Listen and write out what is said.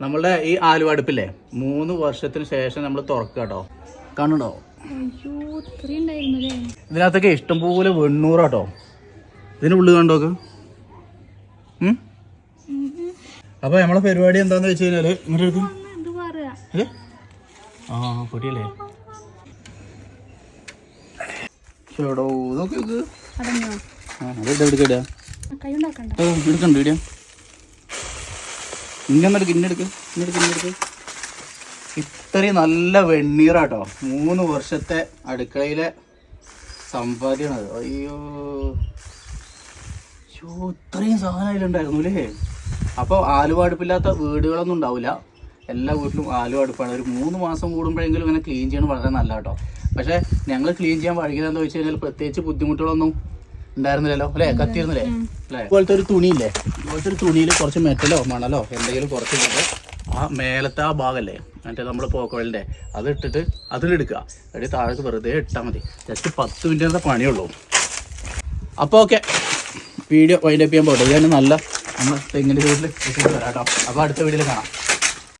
നമ്മളുടെ ഈ ആലുവടുപ്പില്ലേ? മൂന്ന് വർഷത്തിന് ശേഷം നമ്മൾ തുറക്കുക കേട്ടോ. കാണുണ്ടോ ഇതിനകത്തൊക്കെ ഇഷ്ടംപോലെ വെണ്ണൂറാട്ടോ ഇതിനുള്ളിൽ കണ്ടോക്ക് ഉം? അപ്പൊ നമ്മളെ പരിപാടി എന്താന്ന് വെച്ച് കഴിഞ്ഞാൽ ഇങ്ങോട്ട്? ആ പൊടിയല്ലേ? ചേടോ ഇതൊക്കെ എടുക്കണ്ട ഇടിയാ ഇന്നെടുക്ക് ഇന്നെടുക്ക് ഇന്നെടുക്ക് ഇന്നെടുക്ക് ഇത്രയും നല്ല വെണ്ണീറാട്ടോ. മൂന്ന് വർഷത്തെ അടുക്കളയിലെ സമ്പാദ്യമാണ്. അയ്യോ. ഇത്രയും സാധനം അതിലുണ്ടായിരുന്നു അല്ലേ? അപ്പോൾ ആലുവ അടുപ്പില്ലാത്ത വീടുകളൊന്നും ഉണ്ടാവില്ല. എല്ലാ വീട്ടിലും ആലുവ അടുപ്പാണ്. ഒരു മൂന്ന് മാസം കൂടുമ്പോഴെങ്കിലും ഇങ്ങനെ ക്ലീൻ ചെയ്യണം വളരെ നല്ല കേട്ടോ പക്ഷേ ഞങ്ങൾ ക്ലീൻ ചെയ്യാൻ വഴുകിയത് എന്താ വെച്ച് കഴിഞ്ഞാൽ പ്രത്യേകിച്ച് ബുദ്ധിമുട്ടുകളൊന്നും ഉണ്ടായിരുന്നില്ലല്ലോ അല്ലേ? കത്തിയിരുന്നില്ലേ? അല്ലേ? ഇതുപോലത്തെ ഒരു തുണിയില്ലേ? ഇതുപോലത്തെ ഒരു തുണിയിൽ കുറച്ച് മെറ്റലോ മണലോ എന്തെങ്കിലും കുറച്ച് ഇട്ടിട്ട് ആ മേലത്തെ ആ ഭാഗമല്ലേ മറ്റേ നമ്മൾ പോക്കോളിന്റെ അത് ഇട്ടിട്ട് അതിലെടുക്കുക എന്നിട്ട് താഴേക്ക് വെറുതെ ഇട്ടാൽ മതി. ജസ്റ്റ് പത്ത് മിനിറ്റിനത്തെ പണിയുള്ളൂ. അപ്പോൾ ഓക്കെ വീഡിയോ വൈൻഡപ്പ് ചെയ്യാൻ പോട്ടെ. ഞാൻ നല്ല നമ്മൾ തെങ്ങിന്റെ വീട്ടിൽ വരാം കേട്ടോ. അപ്പോൾ അടുത്ത വീഡിയോയിൽ കാണാം.